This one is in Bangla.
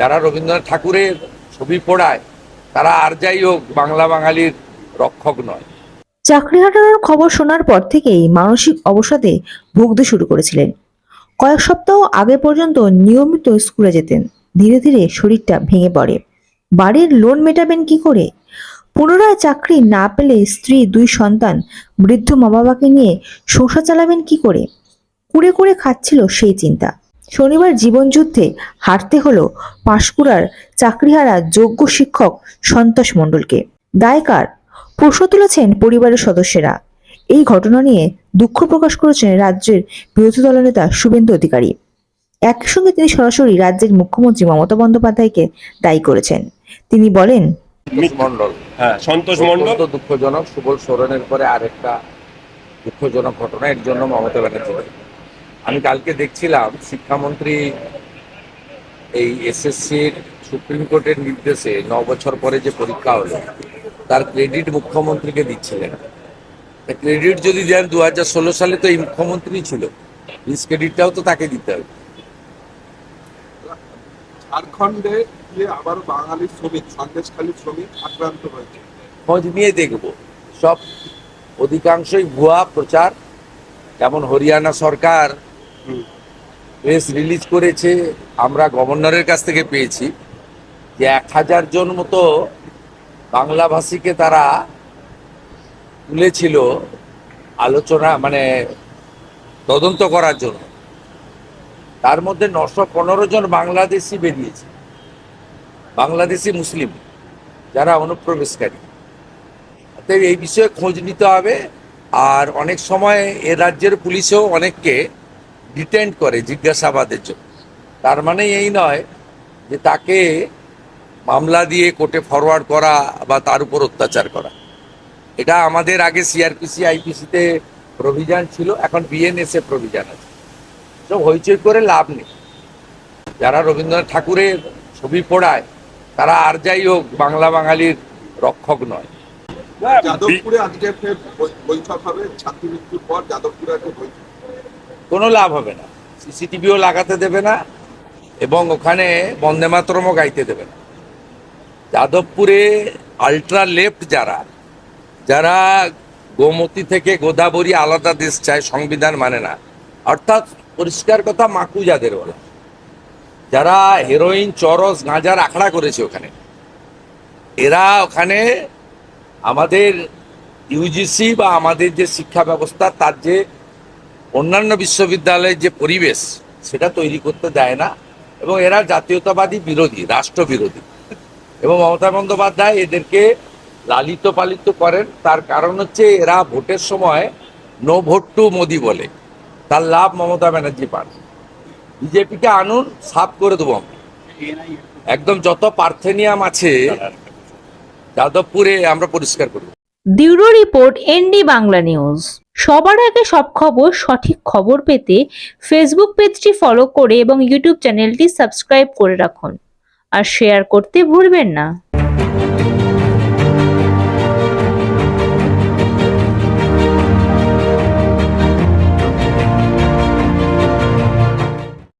যারা রবীন্দ্রনাথ ঠাকুরের ছবি পড়ায়, তারা আর যাই হোক বাংলা বাঙালির রক্ষক নয়। চাকরি হারানোর খবর শোনার পর থেকেই মানসিক অবসাদে ভুগতে শুরু করেছিলেন। কয়েক সপ্তাহ আগে পর্যন্ত নিয়মিত স্কুলে যেতেন। ধীরে ধীরে শরীরটা ভেঙে পড়ে। বাড়ির লোন মেটাবেন কি করে? পুনরায় চাকরি না পেলে স্ত্রী, দুই সন্তান, বৃদ্ধ মা বাবাকে নিয়ে সংসার চালাবেন কি করে? কুড়ে কুড়ে খাচ্ছিল সেই চিন্তা। শনিবার জীবনযুদ্ধে হারতে হলো পাঁশকুড়ার চাকরিহারা যোগ্য শিক্ষক সন্তোষ মণ্ডলকে। দায়কার প্রশ্ন তুলেছেন পরিবারের সদস্যরা। এই ঘটনা নিয়ে দুঃখ প্রকাশ করেছেন রাজ্যের বিরোধী দলনেতা শুভেন্দু অধিকারী। একই সঙ্গে তিনি সরাসরি রাজ্যের মুখ্যমন্ত্রী মমতা বন্দ্যোপাধ্যায়কে দায়ী করেছেন। তিনি বলেন হ্যাঁ সন্তোষ মণ্ডল। দুঃখজনক সুবল সোরেনের পরে আরেকটা দুঃখজনক ঘটনা এর জন্য মমতা ব্যানার্জি। আমি কালকে দেখছিলাম শিক্ষামন্ত্রী এই এসএসসির সুপ্রিম কোর্টের নির্দেশে ন বছর পরে যে পরীক্ষা হলো তার ক্রেডিট মুখ্যমন্ত্রীকে দিচ্ছিলেন। ক্রেডিট যদি দেন দু সালে তো এই মুখ্যমন্ত্রী ছিল ক্রেডিটটাও তো তাকে দিতে হবে। ঝাড়খণ্ডে গিয়ে আবার বাঙালি শ্রমিক সন্দেশখালী শ্রমিক আক্রান্ত হয়েছে। খোঁজ নিয়ে দেখব। সব অধিকাংশই ভুয়া প্রচার যেমন হরিয়ানা সরকার। প্রেস রিলিজ করেছে, আমরা গভর্নরের কাছ থেকে পেয়েছি যে এক হাজার জন মতো বাংলাভাষীকে তারা তুলেছিল আলোচনা মানে তদন্ত করার জন্য। তার মধ্যে নশো পনেরো জন বাংলাদেশি বেরিয়েছে। বাংলাদেশি মুসলিম, যারা অনুপ্রবেশকারী। অতএব এই বিষয়ে খোঁজ নিতে হবে। আর অনেক সময় এ রাজ্যের পুলিশেও অনেককে ডিটেন্ড করে জিজ্ঞাসাবাদের জন্য। তার মানে এই নয় যে তাকে মামলা দিয়ে কোর্টে ফরওয়ার্ড করা বা তার উপর অত্যাচার করা। এটা আমাদের আগে সিআরপিসি আইপিসিতে প্রভিজান ছিল, এখন বিএনএসএ প্রভিজান আছে। সব হইচই করে লাভ নেই। যারা রবীন্দ্রনাথ ঠাকুরের ছবি পড়ায়, তারা আর যাই হোক বাংলা বাঙালির রক্ষক নয়। যাদবপুরে আজকে বৈঠক হবে ছাত্রী মৃত্যুর পর যাদবপুরে একটা বৈঠক। কোনো লাভ হবে না। সিসিটিভিও লাগাতে দেবে না এবং ওখানে বন্দে মাতরমও গাইতে দেবে না। যাদবপুরে আলট্রা লেফট যারা যারা গোমতী থেকে গোদাবরী আলাদা দেশ চায়, সংবিধান মানে না। অর্থাৎ পরিষ্কার কথা মাকু যাদের বলে। যারা হেরোইন চরস, গাঁজার আখড়া করেছে ওখানে। এরা ওখানে আমাদের ইউজিসি বা আমাদের যে শিক্ষা ব্যবস্থা, তার যে অন্যান্য বিশ্ববিদ্যালয়ের যে পরিবেশ, সেটা তৈরি করতে দেয় না। এবং এরা জাতীয়তাবাদী বিরোধী রাষ্ট্র বিরোধী এবং মমতা বন্দ্যোপাধ্যায় এদেরকে লালিত পালিত করেন। তার কারণ হচ্ছে এরা ভোটের সময় নো ভোট টু মোদি বলে। তার লাভ মমতা ব্যানার্জি পান। বিজেপিকে আনুন, সাফ করে দেবো। একদম যত পার্থেনিয়াম আছে, যাদবপুরে আমরা পরিষ্কার করব। Bureau report, ND Bangla news. সবার আগে সব খবর, সঠিক খবর পেতে ফেসবুক পেজটি ফলো করে এবং ইউটিউব চ্যানেলটি সাবস্ক্রাইব করে রাখুন। আর শেয়ার করতে ভুলবেন না।